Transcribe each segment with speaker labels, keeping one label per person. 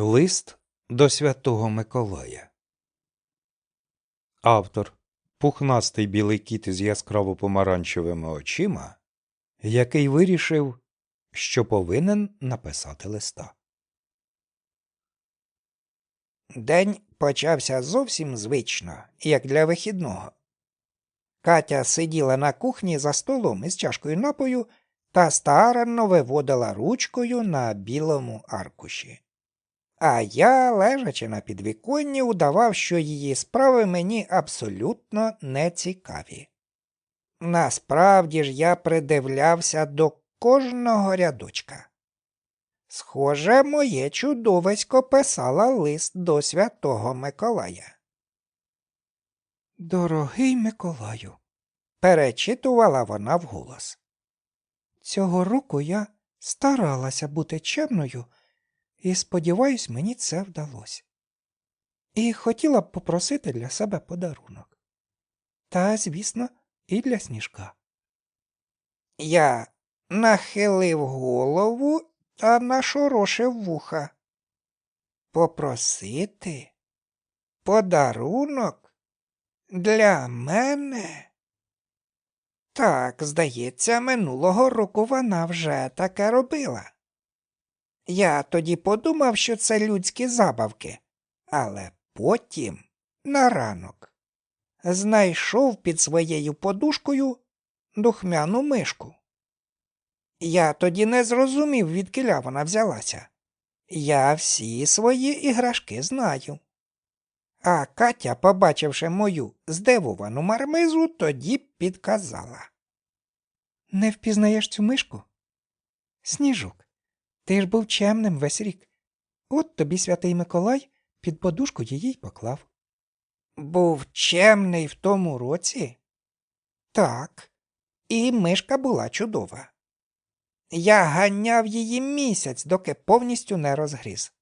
Speaker 1: Лист до Святого Миколая. Автор пухнастий білий кіт із яскраво помаранчевими очима, який вирішив, що повинен написати листа.
Speaker 2: День почався зовсім звично, як для вихідного. Катя сиділа на кухні за столом із чашкою напою та старанно виводила ручкою на білому аркуші. А я, лежачи на підвіконні, удавав, що її справи мені абсолютно не цікаві. Насправді ж я придивлявся до кожного рядочка. Схоже, моє чудовисько писала лист до святого Миколая.
Speaker 3: Дорогий Миколаю,
Speaker 2: Перечитувала вона вголос.
Speaker 3: цього року я старалася бути чемною і сподіваюсь, мені це вдалося. І хотіла б попросити для себе подарунок. Та, звісно, і для сніжка.
Speaker 2: Я нахилив голову та нашорошив вуха. Попросити? Подарунок? Для мене? Так, здається, минулого року вона вже таке робила. Я тоді подумав, що це людські забавки, але потім, на ранок, знайшов під своєю подушкою духмяну мишку. Я тоді не зрозумів, відкиля вона взялася. Я всі свої іграшки знаю. А Катя, побачивши мою здивовану мармизу, тоді підказала.
Speaker 3: Не впізнаєш цю мишку? Сніжок, ти ж був чемним весь рік. От тобі святий Миколай під подушку її й поклав.
Speaker 2: Був чемний в тому році? Так, і мишка була чудова. Я ганяв її місяць, доки повністю не розгриз.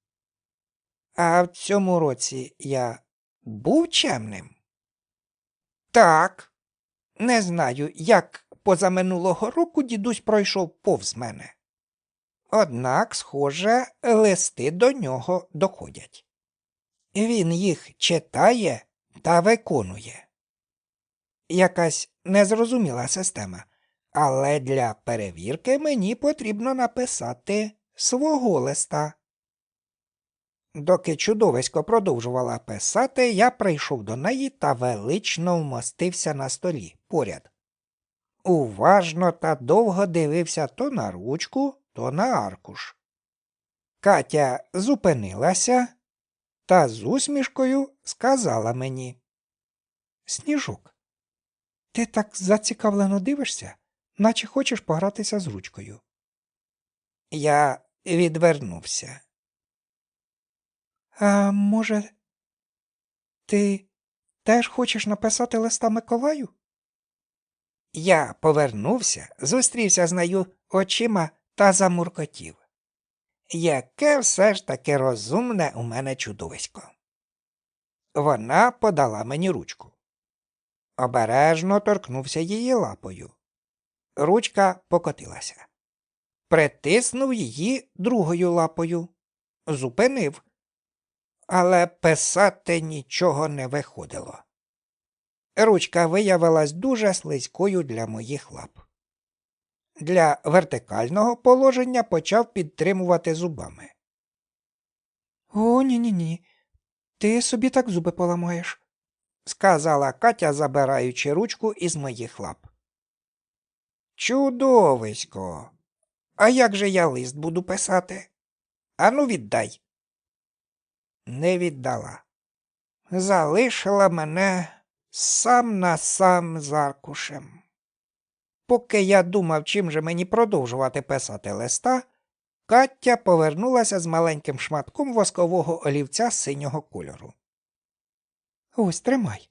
Speaker 2: А в цьому році я був чемним? Так. Не знаю, як позаминулого року дідусь пройшов повз мене. Однак, схоже, листи до нього доходять. Він їх читає та виконує. Якась незрозуміла система, але для перевірки мені потрібно написати свого листа. Доки чудовисько продовжувала писати, я прийшов до неї та велично вмостився на столі поряд. Уважно та довго дивився то на ручку, то на аркуш. Катя зупинилася та з усмішкою сказала мені.
Speaker 3: Сніжок, ти так зацікавлено дивишся, наче хочеш погратися з ручкою.
Speaker 2: Я відвернувся.
Speaker 3: А може, ти теж хочеш написати листа Миколаю?
Speaker 2: Я повернувся, зустрівся з нею очима та замуркотів. Яке все ж таки розумне у мене чудовисько. Вона подала мені ручку. Обережно торкнувся її лапою. Ручка покотилася. Притиснув її другою лапою. Зупинив. Але писати нічого не виходило. Ручка виявилась дуже слизькою для моїх лап. Для вертикального положення почав підтримувати зубами.
Speaker 3: О, ні ні ні. Ти собі так зуби поламаєш.
Speaker 2: сказала Катя, забираючи ручку із моїх лап. Чудовисько. А як же я лист буду писати? Ану, віддай. Не віддала. Залишила мене сам на сам з аркушем. Поки я думав, чим же мені продовжувати писати листа, Каття повернулася з маленьким шматком воскового олівця синього кольору.
Speaker 3: Ось тримай.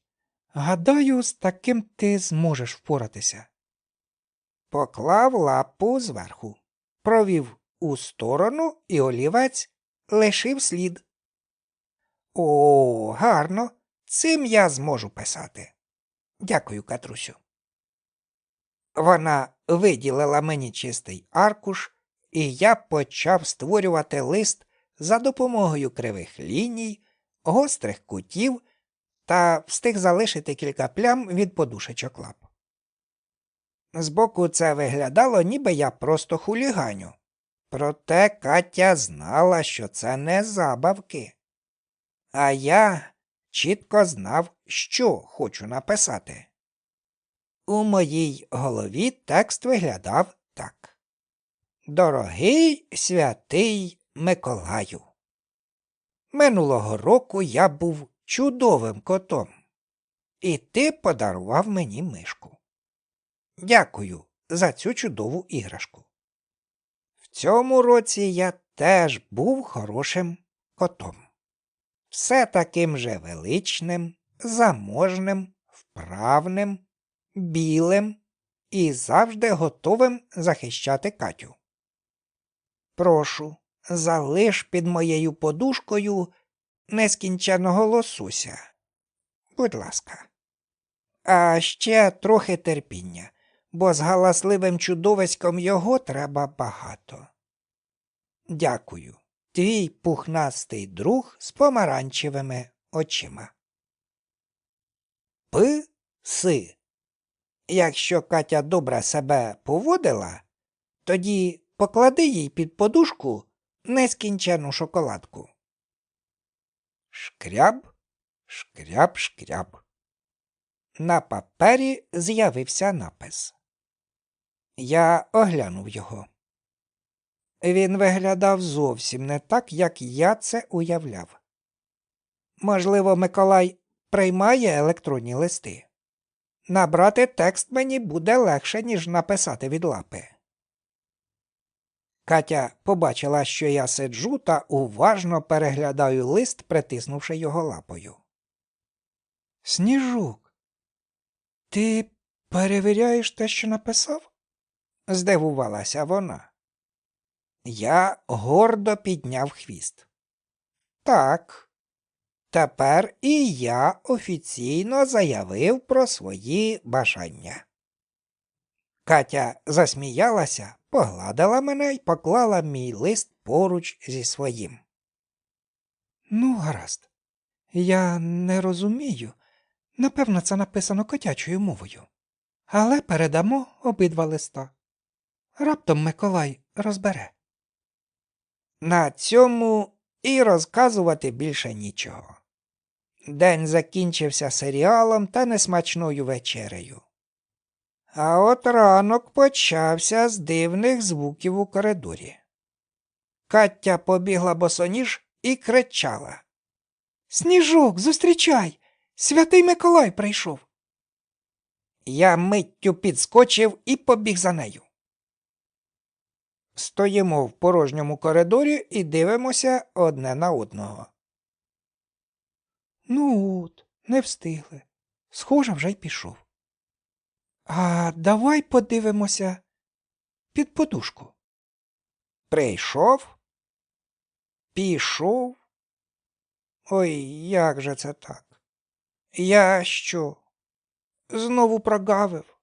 Speaker 3: Гадаю, з таким ти зможеш впоратися.
Speaker 2: Поклав лапу зверху, провів у сторону, і олівець лишив слід. О, гарно. Цим я зможу писати. Дякую, Катрусю. Вона виділила мені чистий аркуш, і я почав створювати лист за допомогою кривих ліній, гострих кутів та встиг залишити кілька плям від подушечок лап. Збоку це виглядало, ніби я просто хуліганю. Проте Катя знала, що це не забавки. А я чітко знав, що хочу написати. У моїй голові текст виглядав так. Дорогий святий Миколаю. Минулого року я був чудовим котом, і ти подарував мені мишку. Дякую за цю чудову іграшку. В цьому році я теж був хорошим котом. Все таким же величним, заможним, вправним, білим і завжди готовим захищати Катю. Прошу, залиш під моєю подушкою нескінченого лосуся. Будь ласка. А ще трохи терпіння, бо з галасливим чудовиськом його треба багато. Дякую. Твій пухнастий друг з помаранчевими очима. П. Якщо Катя добре себе поводила, тоді поклади їй під подушку нескінчену шоколадку. Шкряб, шкряб, шкряб. На папері з'явився напис. Я оглянув його. Він виглядав зовсім не так, як я це уявляв. Можливо, Миколай приймає електронні листи. Набрати текст мені буде легше, ніж написати від лапи. Катя побачила, що я сиджу та уважно переглядаю лист, притиснувши його лапою.
Speaker 3: Сніжок, ти перевіряєш те, що написав?
Speaker 2: здивувалася вона. Я гордо підняв хвіст. Так, тепер і я офіційно заявив про свої бажання. Катя засміялася, погладила мене і поклала мій лист поруч зі своїм.
Speaker 3: Ну, гаразд. Я не розумію. Напевно, це написано котячою мовою. Але передамо обидва листа. Раптом Миколай розбере.
Speaker 2: На цьому і розказувати більше нічого. День закінчився серіалом та несмачною вечерею. А от ранок почався з дивних звуків у коридорі. Каття побігла босоніж і кричала.
Speaker 3: Сніжок, зустрічай! Святий Миколай прийшов.
Speaker 2: Я миттю підскочив і побіг за нею. Стоїмо в порожньому коридорі і дивимося одне на одного.
Speaker 3: Ну от, не встигли. Схоже, вже й пішов. А давай подивимося під подушку.
Speaker 2: Прийшов? Пішов? Ой, як же це так? Я що? Знову прогавив?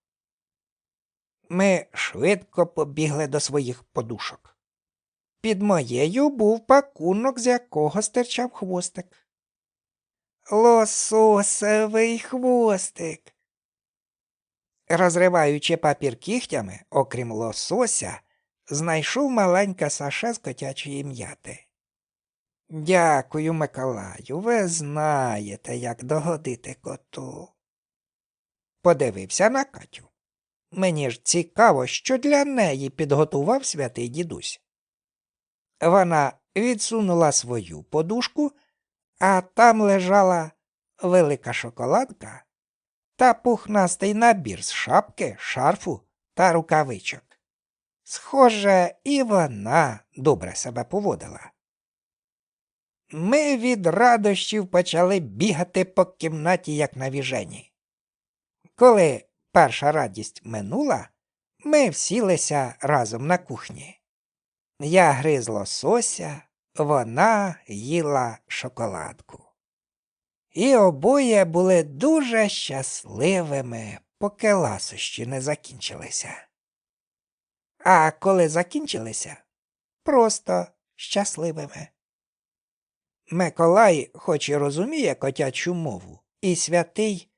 Speaker 2: Ми швидко побігли до своїх подушок. Під моєю був пакунок, з якого стирчав хвостик. Лососевий хвостик. Розриваючи папір кігтями, окрім лосося, знайшов маленьке саше з котячої м'яти. Дякую, Миколаю, ви знаєте, як догодити коту. Подивився на Катю. Мені ж цікаво, що для неї підготував святий дідусь. Вона відсунула свою подушку, а там лежала велика шоколадка та пухнастий набір з шапки, шарфу та рукавичок. Схоже, і вона добре себе поводила. Ми від радощів почали бігати по кімнаті, як навіжені. Коли перша радість минула, ми всілися разом на кухні. Я гриз лосося, вона їла шоколадку. І обоє були дуже щасливими, поки ласощі не закінчилися. А коли закінчилися, просто щасливими. Миколай хоч і розуміє котячу мову, і святий,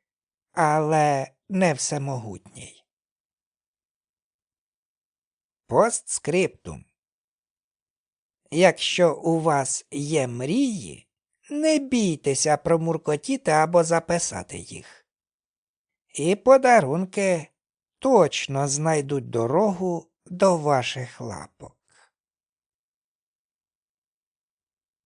Speaker 2: але не всемогутній. Постскриптум. Якщо у вас є мрії, не бійтеся промуркотіти або записати їх. І подарунки точно знайдуть дорогу до ваших лапок.